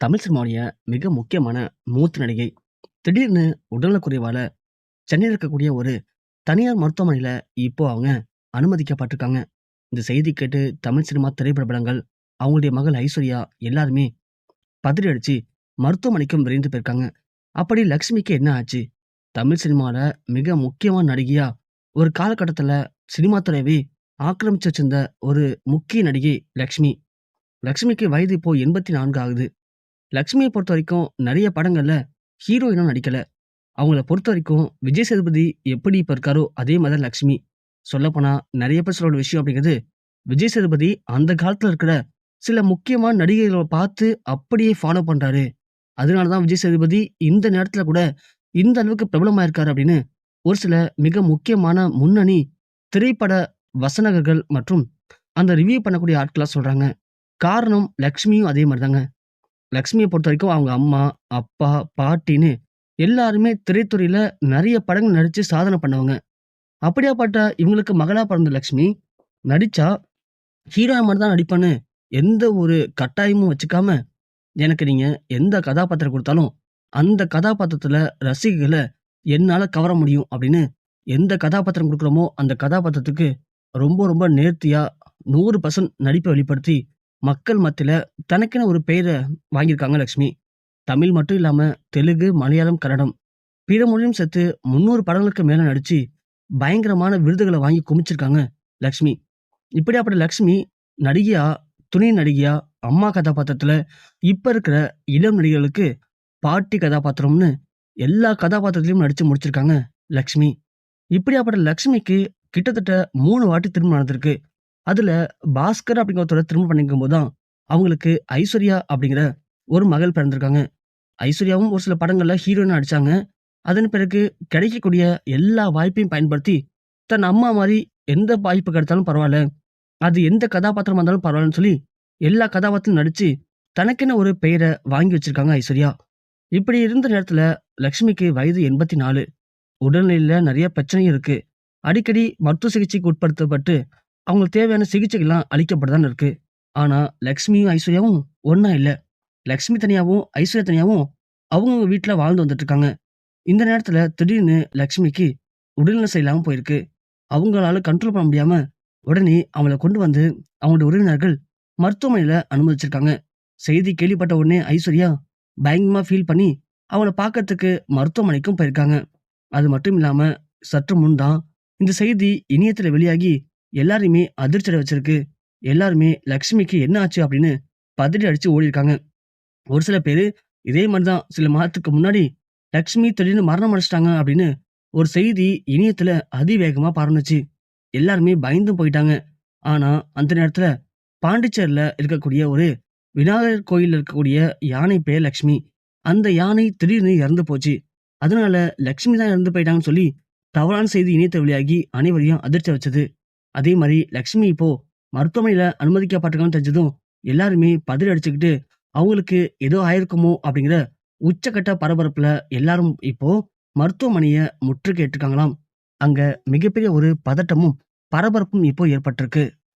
தமிழ் சினிமாவுடைய மிக முக்கியமான மூத்த நடிகை. திடீர்னு உடல்நலக்குறைவால சென்னையில் இருக்கக்கூடிய ஒரு தனியார் மருத்துவமனையில இப்போ அவங்க அனுமதிக்கப்பட்டிருக்காங்க. இந்த செய்தி கேட்டு தமிழ் சினிமா திரைப்பிரபலங்கள், அவங்களுடைய மகள் ஐஸ்வர்யா எல்லாருமே பதறி அடித்து மருத்துவமனைக்கும் விரைந்து போயிருக்காங்க. அப்படி லக்ஷ்மிக்கு என்ன ஆச்சு? தமிழ் சினிமாவில் மிக முக்கியமான நடிகையா ஒரு காலகட்டத்தில் சினிமா துறையவே ஆக்கிரமிச்சு வச்சிருந்த ஒரு முக்கிய நடிகை லக்ஷ்மி. லக்ஷ்மிக்கு வயது இப்போ 84 ஆகுது. லக்ஷ்மியை பொறுத்த வரைக்கும் நிறைய படங்களில் ஹீரோயினும் நடிக்கல. அவங்கள பொறுத்த வரைக்கும் விஜய் சேதுபதி எப்படி இப்போ இருக்காரோ, அதே மாதிரி லக்ஷ்மி. சொல்லப்போனால் நிறைய பேர் சொல்ற விஷயம் அப்படிங்கிறது, விஜய் சேதுபதி அந்த காலத்துல இருக்கிற சில முக்கியமான நடிகைகளை பார்த்து அப்படியே ஃபாலோ பண்றாரு. அதனால தான் விஜய் சேதுபதி இந்த நேரத்தில் கூட இந்த அளவுக்கு பிரபலமாயிருக்காரு அப்படின்னு ஒரு சில மிக முக்கியமான முன்னணி திரைப்பட வசனகர்கள் மற்றும் அந்த ரிவ்யூ பண்ணக்கூடிய ஆட்களாக சொல்கிறாங்க காரணம் லக்ஷ்மியும் அதே மாதிரி தாங்க. லக்ஷ்மியை பொறுத்த வரைக்கும் அவங்க அம்மா, அப்பா, பாட்டின்னு எல்லாருமே திரைத்துறையில் நிறைய படங்கள் நடித்து சாதனை பண்ணவங்க. அப்படியாப்பட்ட இவங்களுக்கு மகளா பிறந்த லக்ஷ்மி, நடித்தா ஹீரோயின் மாரி தான் நடிப்பேன்னு எந்த ஒரு கட்டாயமும் வச்சுக்காம, எனக்கு நீங்கள் எந்த கதாபாத்திரம் கொடுத்தாலும் அந்த கதாபாத்திரத்தில் ரசிகர்களை என்னால் கவர முடியும் அப்படின்னு எந்த கதாபாத்திரம் கொடுக்குறோமோ அந்த கதாபாத்திரத்துக்கு ரொம்ப ரொம்ப நேர்த்தியாக நூறு பர்சன்ட் நடிப்பை வெளிப்படுத்தி, மக்கள் மத்தியில தனக்கென ஒரு பெயரை வாங்கியிருக்காங்க லக்ஷ்மி. தமிழ் மட்டும் இல்லாம தெலுங்கு, மலையாளம், கன்னடம் பிற மொழியும் சேர்த்து 300 படங்களுக்கு மேல நடிச்சு, பயங்கரமான விருதுகள வாங்கி குமிச்சிருக்காங்க லக்ஷ்மி. இப்படியாப்பட்ட லக்ஷ்மி நடிகையா, துணை நடிகையா, அம்மா கதாபாத்திரத்துல இப்ப இருக்கிற இளம் நடிகர்களுக்கு பாட்டி கதாபாத்திரம்னு எல்லா கதாபாத்திரத்திலயும் நடிச்சு முடிச்சிருக்காங்க லக்ஷ்மி. இப்படியாப்பட்ட லக்ஷ்மிக்கு கிட்டத்தட்ட 3 வாட்டி திருமணம் நடந்திருக்கு. அதுல பாஸ்கர் அப்படிங்கிற திருமணம் பண்ணிக்கும் போது தான், அவங்களுக்கு ஐஸ்வர்யா அப்படிங்கிற ஒரு மகள் பிறந்திருக்காங்க. ஐஸ்வர்யாவும் ஒரு சில படங்கள்ல ஹீரோயின் அடித்தாங்க அதன் பிறகு கிடைக்கக்கூடிய எல்லா வாய்ப்பையும் பயன்படுத்தி, தன் அம்மா மாதிரி எந்த வாய்ப்பு கிடைத்தாலும் பரவாயில்ல அது எந்த கதாபாத்திரமா இருந்தாலும் பரவாயில்லன்னு சொல்லி, எல்லா கதாபாத்திரம் நடிச்சு, தனக்கென ஒரு பெயர வாங்கி வச்சிருக்காங்க ஐஸ்வர்யா. இப்படி இருந்த நேரத்துல லக்ஷ்மிக்கு வயது 84. உடல்நிலையில நெறைய பிரச்சனை இருக்கு. அடிக்கடி மருத்துவ சிகிச்சைக்கு உட்படுத்தப்பட்டு, அவங்களுக்கு தேவையான சிகிச்சைகள்லாம் அளிக்கப்பட்டுதான் இருக்கு. ஆனா லக்ஷ்மியும், ஐஸ்வர்யாவும் ஒன்றா இல்லை லக்ஷ்மி தனியாகவும் ஐஸ்வர்யா தனியாகவும் அவங்கவுங்க வீட்டில் வாழ்ந்து வந்துட்டு இருக்காங்க. இந்த நேரத்தில் திடீர்னு லக்ஷ்மிக்கு உடல்நிலை சரியில்லாம போயிருக்கு. அவங்களால கண்ட்ரோல் பண்ண முடியாமல் உடனே அவங்கள கொண்டு வந்து அவங்களோட உறவினர்கள் மருத்துவமனையில் அனுமதிச்சிருக்காங்க. செய்தி கேள்விப்பட்ட உடனே ஐஸ்வர்யா பயங்கரமாக ஃபீல் பண்ணி, அவங்கள பார்க்கறதுக்கு மருத்துவமனைக்கும் போயிருக்காங்க. அது மட்டும் இல்லாம சற்று முன் தான் இந்த செய்தி இணையத்தில் வெளியாகி எல்லாரையுமே அதிர்ச்சி வச்சிருக்கு. எல்லாருமே லக்ஷ்மிக்கு என்ன ஆச்சு அப்படின்னு பதறி அடிச்சு ஓடிருக்காங்க ஒரு சில பேரு இதே மாதிரி தான் சில மாதத்துக்கு முன்னாடி லக்ஷ்மி திடீர்னு மரணம் அடைச்சிட்டாங்க அப்படின்னு ஒரு செய்தி இணையத்தில் அதிவேகமா பறந்துச்சு எல்லாருமே பயந்தும் போயிட்டாங்க. ஆனா அந்த நேரத்துல பாண்டிச்சேரில இருக்கக்கூடிய ஒரு விநாயகர் கோயில்ல இருக்கக்கூடிய யானை பேர் லக்ஷ்மி. அந்த யானை திடீர்னு இறந்து போச்சு. அதனால லக்ஷ்மி தான் இறந்து போயிட்டாங்கன்னு சொல்லி தவறான செய்தி இணையத்தை வெளியாகி அனைவரையும் அதிர்ச்சி வச்சது. அதே மாதிரி லக்ஷ்மி இப்போ மருத்துவமனையில அனுமதிக்கப்பட்டிருக்கான்னு தெரிஞ்சதும், எல்லாருமே பதறி அடிச்சுக்கிட்டு, அவங்களுக்கு ஏதோ ஆயிருக்குமோ அப்படிங்கிற உச்சக்கட்ட பரபரப்புல எல்லாரும் இப்போ மருத்துவமனைய முற்றுகையிட்டிருக்காங்களாம். அங்க மிகப்பெரிய ஒரு பதட்டமும், பரபரப்பும் இப்போ ஏற்பட்டிருக்கு.